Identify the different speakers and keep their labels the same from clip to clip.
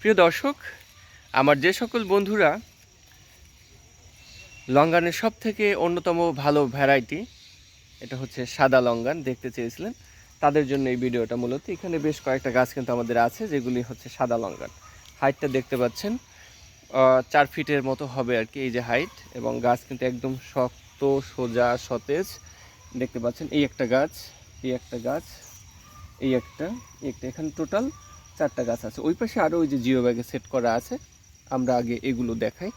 Speaker 1: প্রিয় দর্শক, আমার যে সকল বন্ধুরা লঙ্গানের সব থেকে অন্যতম ভালো ভ্যারাইটি এটা হচ্ছে সাদা লঙ্গান, দেখতে চেয়েছিলেন, তাদের জন্য এই ভিডিওটা মূলত। এখানে বেশ কয়েকটা গাছ কিন্তু আমাদের আছে, যেগুলি হচ্ছে সাদা লঙ্গান। হাইটটা দেখতে পাচ্ছেন চার ফিটের মতো হবে আর কি, এই যে হাইট এবং গাছ কিন্তু একদম শক্ত, সোজা, সতেজ। দেখতে পাচ্ছেন, এই একটা গাছ, এই একটা গাছ, এই একটা একটা। এখানে টোটাল চারটা গাছ আছে। ওই পাশে আরও ওই যে জিও ব্যাগে সেট করা আছে। আমরা আগে এগুলো দেখাই।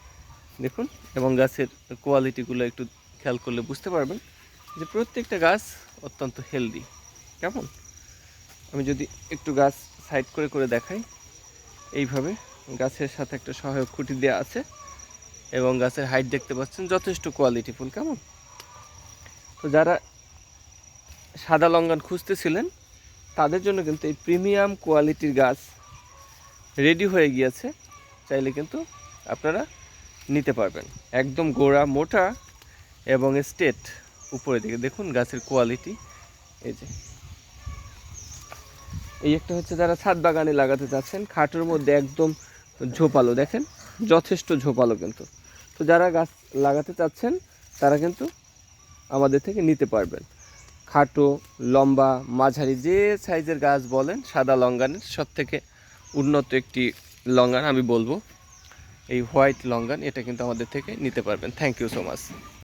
Speaker 1: দেখুন, এবং গাছের কোয়ালিটিগুলো একটু খেয়াল করলে বুঝতে পারবেন যে প্রত্যেকটা গাছ অত্যন্ত হেলদি কেমন? আমি যদি একটু গাছ সাইড করে করে দেখাই। এইভাবে গাছের সাথে একটা সহায়ক খুঁটি দেওয়া আছে, এবং গাছের হাইট দেখতে পাচ্ছেন যথেষ্ট কোয়ালিটিফুল কেমন? তো যারা সাদা লঙ্গান খুঁজতেছিলেন তাদের জন্য কিন্তু এই প্রিমিয়াম কোয়ালিটির গাছ রেডি হয়ে গিয়েছে। চাইলে কিন্তু আপনারা নিতে পারবেন। একদম গোড়া, মোটা এবং স্টেট উপরের দিকে। দেখুন গাছের কোয়ালিটি। এই যে। এই একটা হচ্ছে যারা ছাদ বাগানে লাগাতে চাচ্ছেন খাটের মধ্যে একদম ঝোপালো। দেখেন, যথেষ্ট ঝোপালো কিন্তু। তো যারা গাছ লাগাতে চাচ্ছেন, তারা কিন্তু আমাদের থেকে নিতে পারবেন। খাটো, লম্বা, মাঝারি, যে সাইজের গাছ বলেন, সাদা লঙ্গানের সব থেকে উন্নত একটি লঙ্গান আমি বলব। এই হোয়াইট লঙ্গান, এটা কিন্তু আমাদের থেকে নিতে পারবেন। Thank you so much